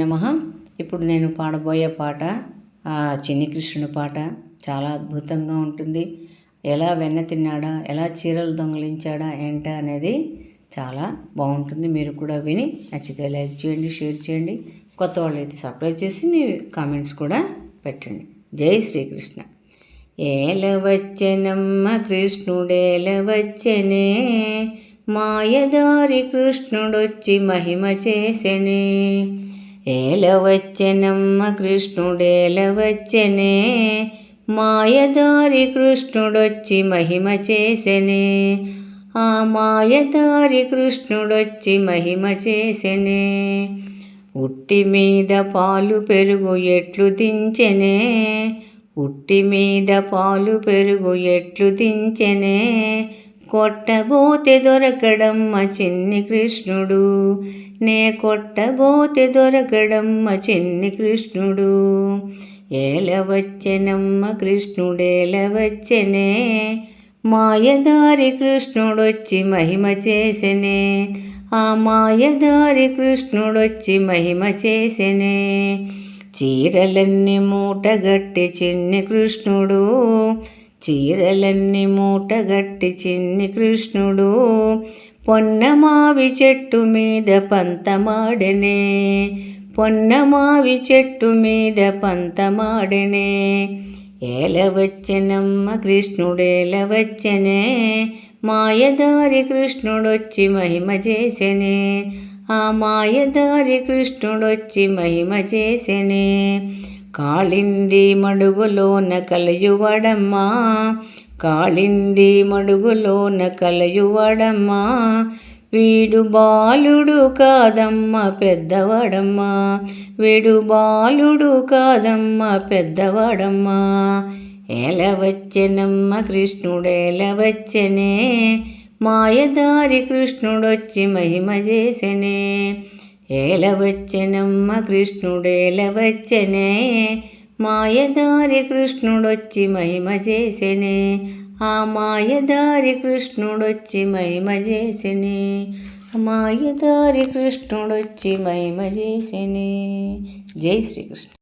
నమ. ఇప్పుడు నేను పాడబోయే పాట చిన్ని కృష్ణుని పాట చాలా అద్భుతంగా ఉంటుంది. ఎలా వెన్న తిన్నాడా ఎలా చీరలు దొంగలించాడా ఏంట అనేది చాలా బాగుంటుంది. మీరు కూడా విని నచ్చితే లైక్ చేయండి షేర్ చేయండి. కొత్త వాళ్ళు అయితే సబ్స్క్రైబ్ చేసి మీ కామెంట్స్ కూడా పెట్టండి. జై శ్రీకృష్ణ. ఏల వచ్చెనమ్మ కృష్ణుడేల వచ్చెనే మాయదారి కృష్ణుడొచ్చి మహిమ చేసెనే. ఏల వచ్చెనమ్మ మాయదారి కృష్ణుడొచ్చి మహిమ చేసెనే. ఆ మాయదారి కృష్ణుడొచ్చి మహిమ చేసెనే. ఉట్టి మీద పాలు పెరుగు ఎట్లు దించెనే ఉట్టి మీద పాలు పెరుగు ఎట్లు దించెనే కొట్టబోతే దొరకడమ్మ చిన్ని కృష్ణుడు. నే కొట్టబోతే దొరకడమ్మ చిన్ని కృష్ణుడు. ఏలవచ్చెనమ్మ కృష్ణుడేలవచ్చెనే కృష్ణుడేల మాయదారి కృష్ణుడొచ్చి మహిమ చేసెనే. ఆ మాయదారి కృష్ణుడొచ్చి మహిమ చేసెనే. చీరలన్నీ మూటగట్టి చిన్ని కృష్ణుడు. చీరలన్నీ మూటగట్టి చిన్ని కృష్ణుడు పొన్నమావి చెట్టు మీద పంతమాడనే. పొన్నమావి చెట్టు మీద పంతమాడనే. ఏలవచ్చనమ్మ కృష్ణుడేలవచ్చనే మాయదారి కృష్ణుడొచ్చి మహిమ చేసెనే. ఆ మాయదారి కృష్ణుడొచ్చి మహిమ చేసెనే. కాళింది మడుగులోన కలయువడమ్మా కాళింది మడుగులోన కలయువడమ్మా వీడు బాలుడు కాదమ్మ పెద్దవాడమ్మా వీడు బాలుడు కాదమ్మ పెద్దవాడమ్మా. ఎలవచ్చెనమ్మ కృష్ణుడేల మాయదారి కృష్ణుడొచ్చి మహిమ చేసెనే ఏల వచ్చెనమ్మ కృష్ణుడేల మాయదారి కృష్ణుడొచ్చి మహిమ చేసెనే. ఆ మాయదారి కృష్ణుడొచ్చి మహిమ చేసెనే. మాయదారి కృష్ణుడొచ్చి మహిమ చేసెనే. జై శ్రీకృష్ణ.